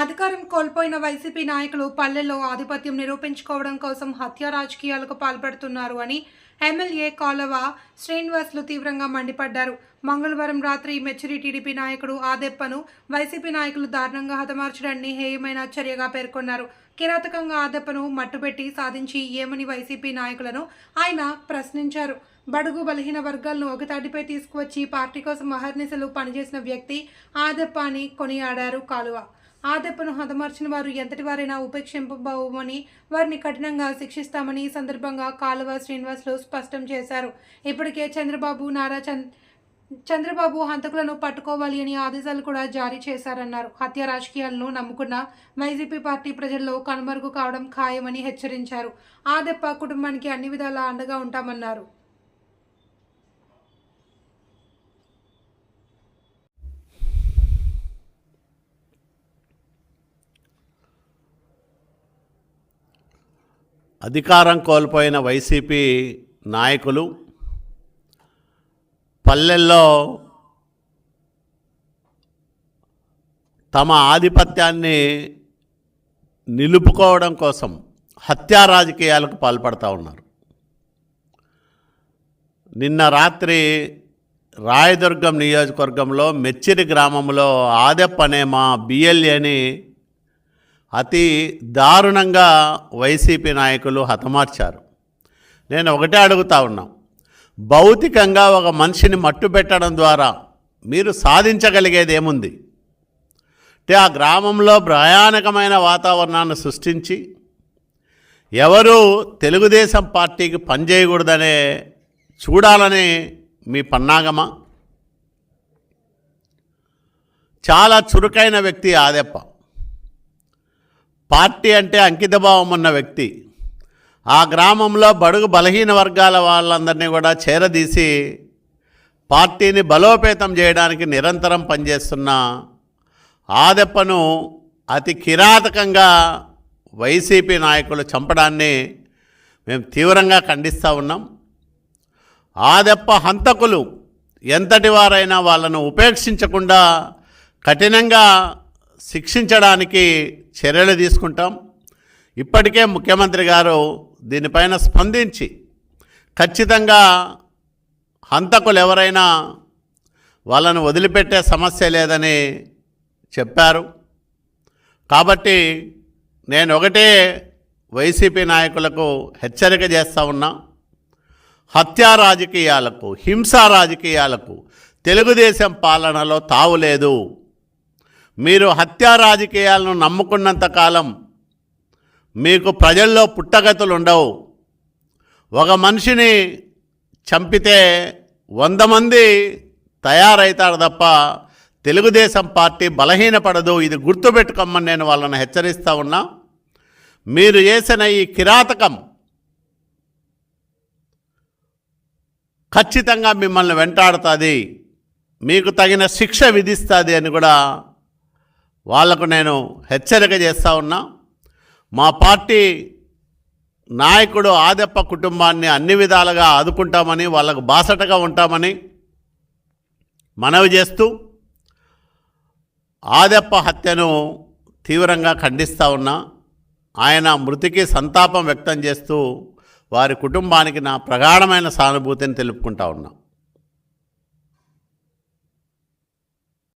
అధికారం కోల్పోయిన వైసీపీ నాయకులు పల్లెల్లో ఆధిపత్యం నిరూపించుకోవడం కోసం హత్య రాజకీయాలకు పాల్పడుతున్నారు అని ఎమ్మెల్యే కాలవ శ్రీనివాసులు తీవ్రంగా మండిపడ్డారు. మంగళవారం రాత్రి మెచ్యూరి టీడీపీ నాయకుడు ఆదెప్పను వైసీపీ నాయకులు దారుణంగా హతమార్చడాన్ని హేయమైన చర్యగా పేర్కొన్నారు. కిరాతకంగా ఆదెప్పను మట్టుపెట్టి సాధించి ఏమని వైసీపీ నాయకులను ఆయన ప్రశ్నించారు. బడుగు బలహీన వర్గాలను ఒకతాటిపై తీసుకువచ్చి పార్టీ కోసం అహర్నిశలు పనిచేసిన వ్యక్తి ఆదెప్ప అని కొనియాడారు కాలువ. ఆదెప్పను హతమార్చిన వారు ఎంతటి వారైనా ఉపేక్షింపబోమని వారిని కఠినంగా శిక్షిస్తామని ఈ సందర్భంగా కాలువ శ్రీనివాసులు స్పష్టం చేశారు. ఇప్పటికే చంద్రబాబు నారా చంద్ చంద్రబాబు హంతకులను పట్టుకోవాలి అని ఆదేశాలు కూడా జారీ చేశారన్నారు. హత్య రాజకీయాలను నమ్ముకున్న వైసీపీ పార్టీ ప్రజల్లో కనుమరుగు కావడం ఖాయమని హెచ్చరించారు. ఆదెప్ప కుటుంబానికి అన్ని విధాలా అండగా ఉంటామన్నారు. అధికారం కోల్పోయిన వైసీపీ నాయకులు పల్లెల్లో తమ ఆధిపత్యాన్ని నిలుపుకోవడం కోసం హత్యా రాజకీయాలకు పాల్పడతా ఉన్నారు. నిన్న రాత్రి రాయదుర్గం నియోజకవర్గంలో మెచ్చిరి గ్రామంలో ఆదెప్పనే మా బిఎల్ఏని అతి దారుణంగా వైసీపీ నాయకులు హతమార్చారు. నేను ఒకటే అడుగుతా ఉన్నా. భౌతికంగా ఒక మనిషిని మట్టు పెట్టడం ద్వారా మీరు సాధించగలిగేది ఏముంది? అంటే ఆ గ్రామంలో భయానకమైన వాతావరణాన్ని సృష్టించి ఎవరు తెలుగుదేశం పార్టీకి పనిచేయకూడదనే చూడాలని మీ పన్నాగమా? చాలా చురుకైన వ్యక్తి ఆదెప్ప. పార్టీ అంటే అంకితభావం ఉన్న వ్యక్తి. ఆ గ్రామంలో బడుగు బలహీన వర్గాల వాళ్ళందరినీ కూడా చేరదీసి పార్టీని బలోపేతం చేయడానికి నిరంతరం పనిచేస్తున్న ఆదెప్పను అతి కిరాతకంగా వైసీపీ నాయకులు చంపడాన్ని మేము తీవ్రంగా ఖండిస్తూ ఉన్నాం. ఆదెప్ప హంతకులు ఎంతటి వారైనా వాళ్ళను ఉపేక్షించకుండా కఠినంగా శిక్షించడానికి చర్యలు తీసుకుంటాం. ఇప్పటికే ముఖ్యమంత్రి గారు దీనిపైన స్పందించి ఖచ్చితంగా హంతకులు ఎవరైనా వాళ్ళను వదిలిపెట్టే సమస్య లేదని చెప్పారు. కాబట్టి నేను ఒకటే వైసీపీ నాయకులకు హెచ్చరిక చేస్తూ ఉన్నా. హత్యా రాజకీయాలకు హింసా రాజకీయాలకు తెలుగుదేశం పాలనలో తావులేదు. మీరు హత్యా రాజకీయాలను నమ్ముకున్నంత కాలం మీకు ప్రజల్లో పుట్టగతులు ఉండవు. ఒక మనిషిని చంపితే వంద మంది తయారవుతారు తప్ప తెలుగుదేశం పార్టీ బలహీనపడదు. ఇది గుర్తుపెట్టుకోమని నేను వాళ్ళని హెచ్చరిస్తూ ఉన్నా. మీరు చేసిన ఈ కిరాతకం ఖచ్చితంగా మిమ్మల్ని వెంటాడుతుంది. మీకు తగిన శిక్ష విధిస్తుంది అని కూడా వాళ్ళకు నేను హెచ్చరిక చేస్తూ ఉన్నా. మా పార్టీ నాయకుడు ఆదెప్ప కుటుంబాన్ని అన్ని విధాలుగా ఆదుకుంటామని వాళ్ళకు బాసటగా ఉంటామని మనవి చేస్తూ ఆదెప్ప హత్యను తీవ్రంగా ఖండిస్తూ ఉన్నా. ఆయన మృతికి సంతాపం వ్యక్తం చేస్తూ వారి కుటుంబానికి నా ప్రగాఢమైన సానుభూతిని తెలుపుకుంటా ఉన్నా.